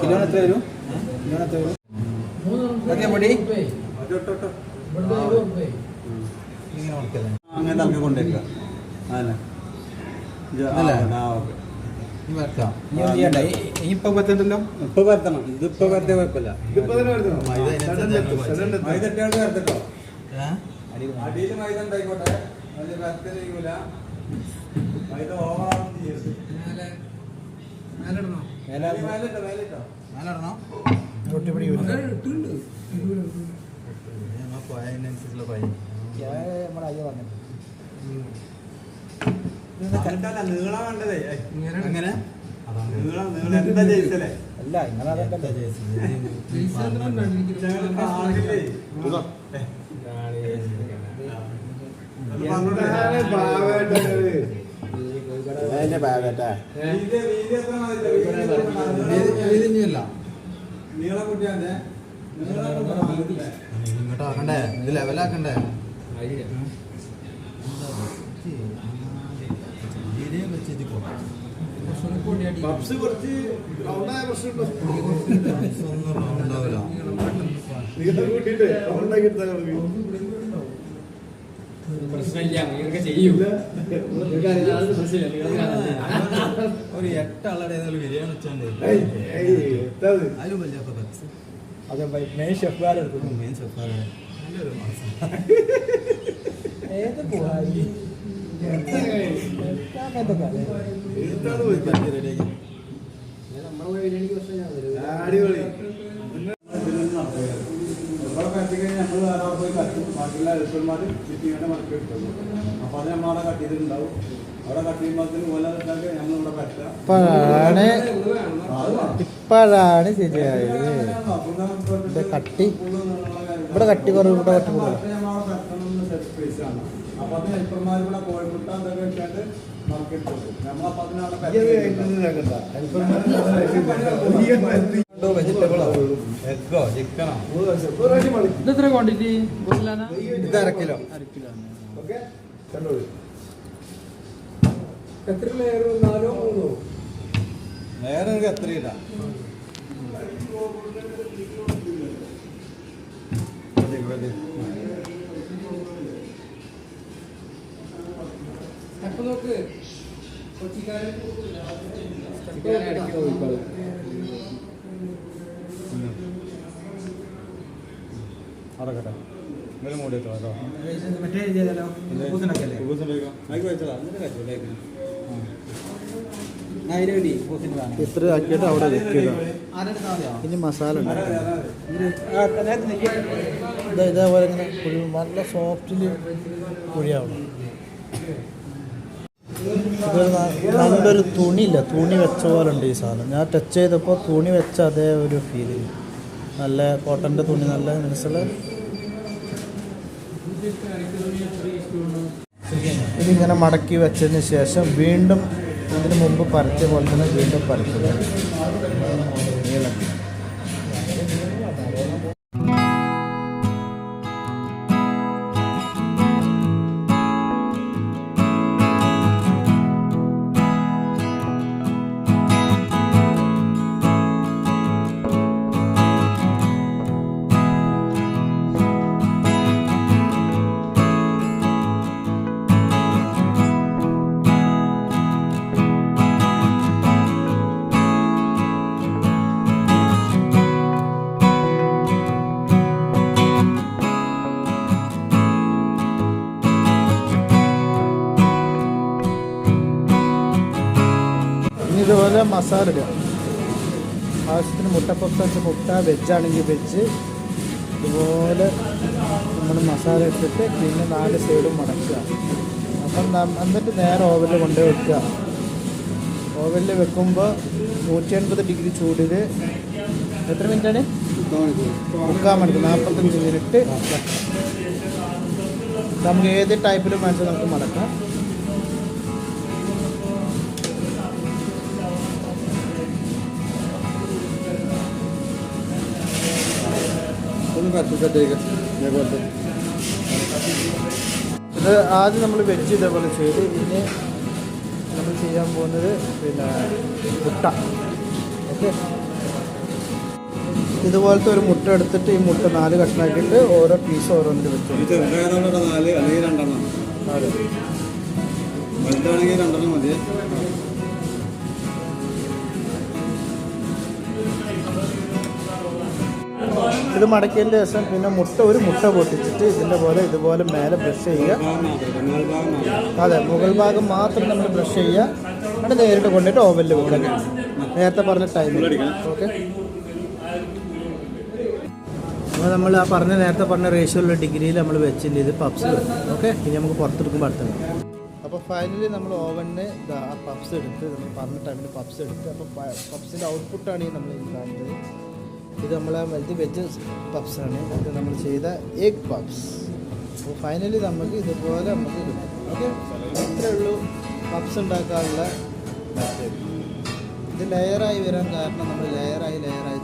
കിലോന് എത്ര വരും കിലോന് എത്ര വരും ഇതൊക്കെ പൊടി അങ്ങനെ നമുക്ക് കൊണ്ടുവരിക അതല്ലേ? ഓക്കെ. ഇപ്പൊ പറ്റുണ്ടല്ലോ ഇപ്പൊ പരത്തണം ഇത് ഇപ്പൊ പരത്തിയ കുഴപ്പമില്ല മൈദ അതിനനുസരിച്ച് മൈദ ഇട്ടാണ്ട് പരത്തട്ടോ? അടിയിൽ മൈദ ഉണ്ടായിക്കോട്ടെ. വലിയ പരത്തൽ ചെയ്യൂല. മൈദ ഓവറാണെന്ന് ചെയ്യരുത്. ഞങ്ങൾ പോയതിനനുസരിച്ചുള്ള പൈ നീളം ലെവലാക്കണ്ടേ അങ്ങനെ? നീളം നീളം. എന്താ ജയിച്ചല്ലേ അല്ല ഇങ്ങനെ പറഞ്ഞോട്ടെ. അതിന്റെ? ബാഗറ്റാ വീതി വീതി എത്ര മതി? വീതി എത്ര മതി? ഇതിഞ്ഞല്ല നീളം കൂട്ടിയാണ്ടേ നീളം കൂട്ടിയാ ഇങ്ങോട്ട് ആക്കണ്ടേ ഇത് ലെവലാക്കണ്ടേ പപ്സ് കുറച്ച് റൗണ്ടായ പ്രശ്നമുണ്ടോ? ഉണ്ടാവില്ല നീളം കൂട്ടിയിട്ട് റൗണ്ടാക്കി എടുത്താൽ. പ്രശ്നമില്ല ഇങ്ങനെയൊക്കെ ചെയ്യും. ഒരു എട്ടാളുടെ ബിരിയാണി വെച്ചാണ്ട്? അതിലും വലിയ പത്ത് അത് മെയിൻ ഷെഫുകാരെടുക്കുന്നു മെയിൻ സെഫാറ് നല്ലൊരു മാസം. ഏത്? റെഡിയാക്കി അടിപൊളി കഴിഞ്ഞാൽ നമ്മൾ പോയി ബാക്കിയുള്ള ഇപ്പോഴാണ് ശരിയായത്. കട്ടി. ഇവിടെ കട്ടി കുറവ് ഇവിടെ കട്ടി കുറവ്. അത് ഹെൽപ്പർമാർ ഇവിടെ കോഴിമുട്ട എന്തൊക്കെ വെച്ചാണ്ട് മറക്കിട്ട് നമ്മളപ്പോ അതിനവിടെ ഈ അത് കഴിഞ്ഞത് ഇതാക്കണ്ട. അല്പം വെജിറ്റബിളോ എഗ്ഗോ ചിക്കനോ. ഇതെത്ര ക്വാണ്ടിറ്റി ഇത് അര കിലോ. ഓക്കേ? കണ്ടോളൂ. എത്ര ലെയർ നാലോ മൂന്നോ വേറെ ഒരു എത്രയില്ല എന്നിട്ട് കഴിച്ചോളേക്ക് മൂടി വേണം ഇത്ര ആക്കിയിട്ട് അവിടെ വെക്കുക ഇനി മസാല ഇതേപോലെ ഇങ്ങനെ നല്ല സോഫ്റ്റിൽ കുഴിയാവണം നല്ലൊരു തുണിയില്ല. തുണി വെച്ച പോലെ ഉണ്ട് ഈ സാധനം. ഞാൻ ടച്ച് ചെയ്തപ്പോൾ തുണി വെച്ച അതേ ഒരു ഫീൽ നല്ല കോട്ടന്റെ തുണി നല്ല മനസ്സിൽ ഇതിങ്ങനെ മടക്കി വെച്ചതിന് ശേഷം വീണ്ടും ഇതിന് മുമ്പ് പരത്തിയ പോലെ തന്നെ വീണ്ടും പരത്തുക ഇതുപോലെ മസാല ഇടുക. ആവശ്യത്തിന് മുട്ടപ്പപ്സ് വെച്ച് മുട്ട വെജാണെങ്കിൽ വെജ് ഇതുപോലെ നമ്മൾ മസാല ഇട്ടിട്ട് പിന്നെ നാല് സൈഡും മടക്കുക. അപ്പം എന്നിട്ട് നേരെ ഓവനിൽ കൊണ്ടുപോയി വെക്കുക. ഓവനിൽ വെക്കുമ്പോൾ നൂറ്റി എൺപത് ഡിഗ്രി ചൂടിൽ എത്ര മിനിറ്റാണ് മുക്കാൽ മണിക്കൂർ നാൽപ്പത്തഞ്ച് മിനിറ്റ്. നമുക്ക് ഏത് ടൈപ്പിലും മനസ്സിൽ നമുക്ക് മടക്കാം. ഒന്ന് ഇതേപോലത്തെ ഇത് ആദ്യം നമ്മൾ വെജ് ഇതേപോലെ ചെയ്ത് പിന്നെ നമ്മൾ ചെയ്യാൻ പോകുന്നത് പിന്നെ മുട്ട. ഓക്കെ. ഇതുപോലത്തെ ഒരു മുട്ട എടുത്തിട്ട് ഈ മുട്ട നാല് കഷ്ണാക്കിയിട്ട് ഓരോ പീസ് ഓരോന്നിൽ വെച്ചു. നാല് അല്ലെങ്കിൽ രണ്ടെണ്ണം. അതെ. വലുതാണെങ്കിൽ രണ്ടെണ്ണം മതി ഇത് മടക്കിയതിന്റെ ശേഷം പിന്നെ മുട്ട ഒരു മുട്ട പൊട്ടിച്ചിട്ട് ഇതിന്റെ പോലെ ഇതുപോലെ മേലെ ബ്രഷ് ചെയ്യുക. അതെ മുകൾ ഭാഗം മാത്രം നമ്മൾ ബ്രഷ് ചെയ്യുക. എന്നിട്ട് നേരിട്ട് കൊണ്ടിട്ട് ഓവനിൽ വെക്കുക. നേരത്തെ പറഞ്ഞ ടൈമിൽ ഓക്കെ അപ്പോൾ നമ്മൾ ആ പറഞ്ഞ നേരത്തെ പറഞ്ഞ റേഷ്യോയിലുള്ള ഡിഗ്രിയിൽ നമ്മൾ വെച്ചിട്ടുണ്ട്. ഇത് പപ്സ് ഓക്കെ ഇനി നമുക്ക് പുറത്തെടുക്കുമ്പോൾ അടുത്തത് അപ്പോൾ ഫൈനലി നമ്മൾ ഓവനിന് ആ പപ്സ് എടുത്ത് നമ്മൾ പറഞ്ഞ ടൈമിൽ പപ്സ് എടുത്ത്. അപ്പോൾ പപ്സിന്റെ ഔട്ട്പുട്ടാണ് ഈ നമ്മൾ കാണിച്ചത് ഇത് നമ്മളെ ഇത് വെജ് പപ്സാണ് ഇത് നമ്മൾ ചെയ്ത എഗ് പപ്സ് അപ്പോൾ ഫൈനലി നമുക്ക് ഇതുപോലെ നമുക്ക് കിട്ടും. ഓക്കെ ഇത്രയേ ഉള്ളൂ പപ്സ് ഉണ്ടാക്കാനുള്ള ഇത് ലെയറായി വരാൻ കാരണം നമ്മൾ ലെയറായി ലെയറായി